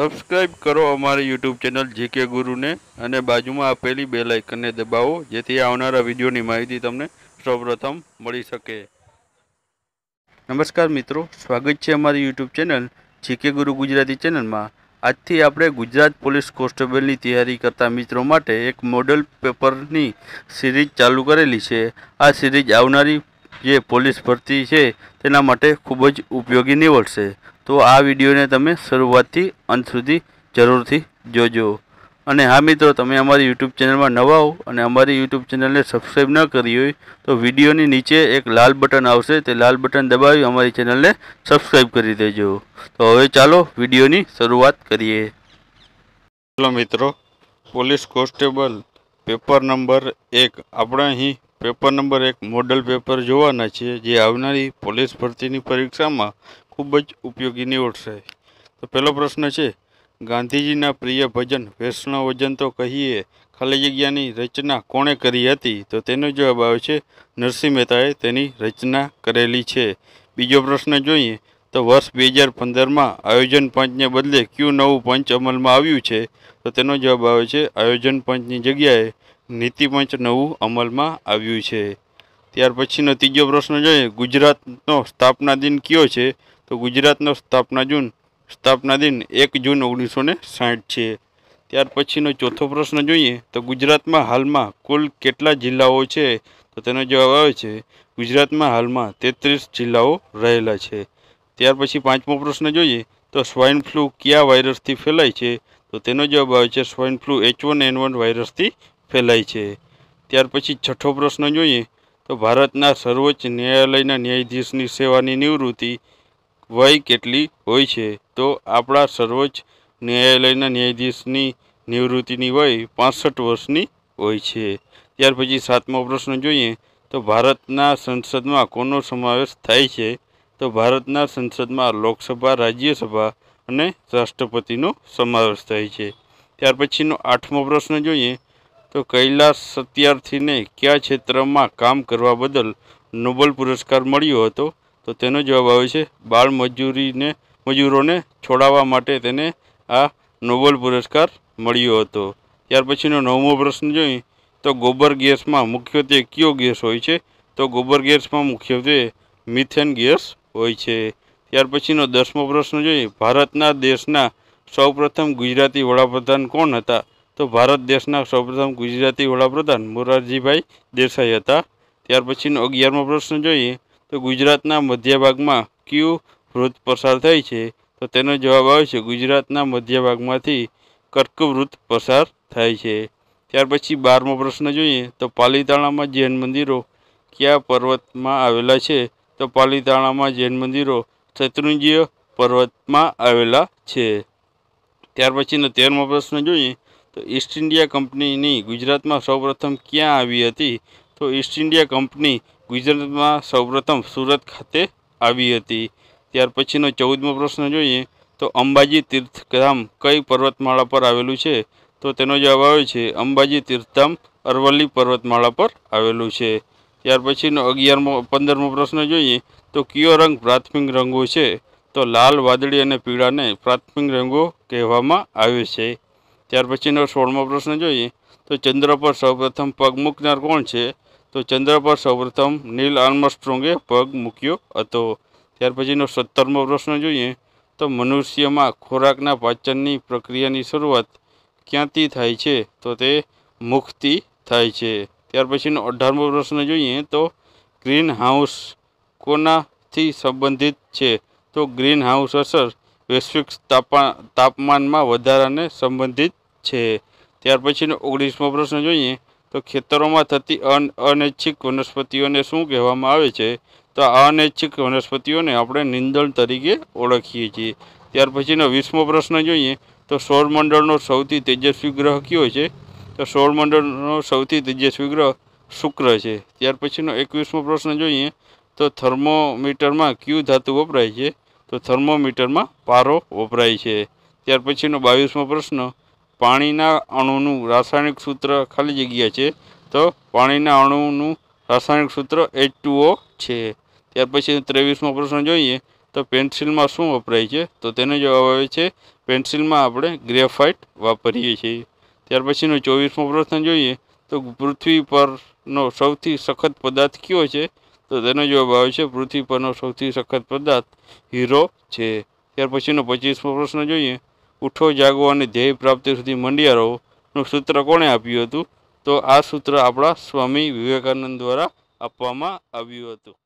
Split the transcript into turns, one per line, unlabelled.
Subscribe કરો અમારી YouTube channel GK ગુરુને અને બાજુમાં આપેલી બે લાઇકનને દબાવો, જેથી આવનારા વિડીયોની માહિતી તમને સૌપ્રથમ મળી શકે. નમસ્કાર મિત્રો, સ્વાગત છે અમારી યુટ્યુબ ચેનલ જીકે ગુરુ ગુજરાતી ચેનલમાં આજથી આપણે ગુજરાત પોલીસ કોન્સ્ટેબલની તૈયારી કરતા મિત્રો માટે એક મોડલ પેપરની સિરીઝ ચાલુ કરેલી છે. આ સિરીઝ આવનારી જે પોલીસ ભરતી છે તેના માટે ખૂબ જ ઉપયોગી નીવડશે. તો આ વિડીયોને તમે શરૂઆતથી અંત સુધી જરૂરથી જોજો. અને હા મિત્રો, તમે અમારી યુટ્યુબ ચેનલમાં નવા હો અને અમારી યુટ્યુબ ચેનલને સબસ્ક્રાઈબ ન કરી હોય, તો વિડીયોની નીચે એક લાલ બટન આવશે, તે લાલ બટન દબાવી અમારી ચેનલને સબસ્ક્રાઈબ કરી દેજો. તો હવે ચાલો વિડીયોની શરૂઆત કરીએ. ચાલો મિત્રો, પોલીસ કોન્સ્ટેબલ, પેપર નંબર એક. આપણે અહીં પેપર નંબર એક મોડલ પેપર જોવાના છે, જે આવનારી પોલીસ ભરતીની પરીક્ષામાં ખૂબ જ ઉપયોગી નીવડશે. તો પહેલો પ્રશ્ન છે, ગાંધીજીના પ્રિય ભજન વૈષ્ણવ વજન તો કહીએ, ખાલી જગ્યાની રચના કોણે કરી હતી? તો તેનો જવાબ આવે છે, નરસિંહ મહેતાએ તેની રચના કરેલી છે. બીજો પ્રશ્ન જોઈએ, તો વર્ષ બે હજાર પંદરમાં આયોજન પંચને બદલે ક્યુ નવું પંચ અમલમાં આવ્યું છે? તો તેનો જવાબ આવે છે, આયોજન પંચની જગ્યાએ નીતિપંચ નવું અમલમાં આવ્યું છે. ત્યાર પછીનો ત્રીજો પ્રશ્ન જોઈએ, ગુજરાતનો સ્થાપના દિન કયો છે? તો ગુજરાતનો સ્થાપના જૂન, સ્થાપના દિન એક જૂન ઓગણીસો ને સાઠ છે. ત્યાર પછીનો ચોથો પ્રશ્ન જોઈએ, તો ગુજરાતમાં હાલમાં કુલ કેટલા જિલ્લાઓ છે? તો તેનો જવાબ આવે છે, ગુજરાતમાં હાલમાં તેત્રીસ જિલ્લાઓ રહેલા છે. ત્યાર પછી પાંચમો પ્રશ્ન જોઈએ, તો સ્વાઇન ફ્લૂ કયા વાયરસથી ફેલાય છે? તો તેનો જવાબ આવે છે swine flu H one N one વાયરસથી ફેલાય છે. ત્યાર પછી છઠ્ઠો પ્રશ્ન જોઈએ તો ભારતના સર્વોચ્ચ ન્યાયાલયના ન્યાયાધીશની સેવાની નિવૃત્તિ વય કેટલી હોય છે? તો આપણા સર્વોચ્ચ ન્યાયાલયના ન્યાયાધીશની નિવૃત્તિની વય પાસઠ વર્ષની હોય છે. ત્યાર પછી સાતમો પ્રશ્ન જોઈએ તો ભારતના સંસદમાં કોનો સમાવેશ થાય છે? તો ભારતના સંસદમાં લોકસભા, રાજ્યસભા અને રાષ્ટ્રપતિનો સમાવેશ થાય છે. ત્યાર પછીનો આઠમો પ્રશ્ન જોઈએ તો કૈલાસ સત્યાર્થીને કયા ક્ષેત્રમાં કામ કરવા બદલ નોબલ પુરસ્કાર મળ્યો હતો? તો તેનો જવાબ આવે છે, બાળ મજૂરીને, મજૂરોને છોડાવવા માટે તેને આ નોબલ પુરસ્કાર મળ્યો હતો. ત્યાર પછીનો નવમો પ્રશ્ન જોઈએ, તો ગોબર ગેસમાં મુખ્યત્વે કયો ગેસ હોય છે? તો ગોબર ગેસમાં મુખ્યત્વે મિથેન ગેસ હોય છે. ત્યાર પછીનો દસમો પ્રશ્ન જોઈએ, ભારતના દેશના સૌપ્રથમ ગુજરાતી વડાપ્રધાન કોણ હતા? તો ભારત દેશના સૌપ્રથમ ગુજરાતી વડાપ્રધાન મોરારજીભાઈ દેસાઈ હતા. ત્યાર પછીનો અગિયારમો પ્રશ્ન જોઈએ તો ગુજરાતના મધ્ય ભાગમાં કયું વૃત્ત પસાર થાય છે? તો તેનો જવાબ આવે છે ગુજરાતના મધ્ય ભાગમાંથી કર્કવૃત્ત પસાર થાય છે. ત્યાર પછી બારમો પ્રશ્ન જોઈએ તો પાલીતાણામાં જૈન મંદિરો કયા પર્વતમાં આવેલા છે? તો પાલીતાણામાં જૈન મંદિરો શત્રુંજ્ય પર્વતમાં આવેલા છે. ત્યાર પછીનો તેરમો પ્રશ્ન જોઈએ તો ઈસ્ટ ઇન્ડિયા કંપનીની ગુજરાતમાં સૌપ્રથમ ક્યાં આવી હતી? તો ઈસ્ટ ઇન્ડિયા કંપની ગુજરાતમાં સૌપ્રથમ સુરત ખાતે આવી હતી. ત્યાર પછીનો ચૌદમો પ્રશ્ન જોઈએ, તો અંબાજી તીર્થધામ કઈ પર્વતમાળા પર આવેલું છે? તો તેનો જવાબ આવે છે, અંબાજી તીર્થધામ અરવલ્લી પર્વતમાળા પર આવેલું છે. ત્યાર પછીનો અગિયારમો, પંદરમો પ્રશ્ન જોઈએ, તો કયો રંગ પ્રાથમિક રંગો છે? તો લાલ, વાદળી અને પીળાને પ્રાથમિક રંગો કહેવામાં આવે છે. ત્યાર પછીનો સોળમો પ્રશ્ન જોઈએ, તો ચંદ્ર પર સૌપ્રથમ પગ મૂકનાર કોણ છે? તો ચંદ્ર પર સૌપ્રથમ નીલ આર્મસ્ટ્રોંગે પગ મૂક્યો હતો. ત્યાર પછીનો સત્તરમો પ્રશ્ન જોઈએ, તો મનુષ્યમાં ખોરાકના પાચનની પ્રક્રિયાની શરૂઆત ક્યાંથી થાય છે? તો તે મુખથી થાય છે. ત્યાર પછીનો અઢારમો પ્રશ્ન જોઈએ, તો ગ્રીન હાઉસ કોનાથી સંબંધિત છે? તો ગ્રીન હાઉસ અસર વૈશ્વિક તાપમાનમાં વધારાને સંબંધિત છે. ત્યાર પછીનો ઓગણીસમો પ્રશ્ન જોઈએ તો ખેતરોમાં થતી અન અનૈચ્છિક વનસ્પતિઓને શું કહેવામાં આવે છે? તો આ અનૈચ્છિક વનસ્પતિઓને આપણે નિંદણ તરીકે ઓળખીએ છીએ. ત્યાર પછીનો વીસમો પ્રશ્ન જોઈએ તો સૌરમંડળનો સૌથી તેજસ્વી ગ્રહ કયો છે? તો સૌરમંડળનો સૌથી તેજસ્વી ગ્રહ શુક્ર છે. ત્યાર પછીનો એકવીસમો પ્રશ્ન જોઈએ તો થર્મોમીટરમાં ક્યુ ધાતુ વપરાય છે? તો થર્મોમીટરમાં પારો વપરાય છે. ત્યાર પછીનો બાવીસમો પ્રશ્ન પાણીના અણુનું રાસાયણિક સૂત્ર ખાલી જગ્યા છે, તો પાણીના અણુનું રાસાયણિક સૂત્ર એચ ટુઓ છે. ત્યાર પછી ત્રેવીસમો પ્રશ્ન જોઈએ, તો પેન્સિલમાં શું વપરાય છે? તો તેનો જવાબ આવે છે, પેન્સિલમાં આપણે ગ્રેફાઇટ વાપરીએ છીએ. ત્યાર પછીનો ચોવીસમો પ્રશ્ન જોઈએ, તો પૃથ્વી પરનો સૌથી સખત પદાર્થ કયો છે? તો તેનો જવાબ આવે છે, પૃથ્વી પરનો સૌથી સખત પદાર્થ હીરો છે. ત્યાર પછીનો પચીસમો પ્રશ્ન જોઈએ ઉઠો, જાગો અને ધ્યેય પ્રાપ્તિ સુધી મંડ્યા રહો. સૂત્ર કોણે આપ્યું હતું? તો આ સૂત્ર આપણા સ્વામી વિવેકાનંદ દ્વારા આપવામાં આવ્યું હતું.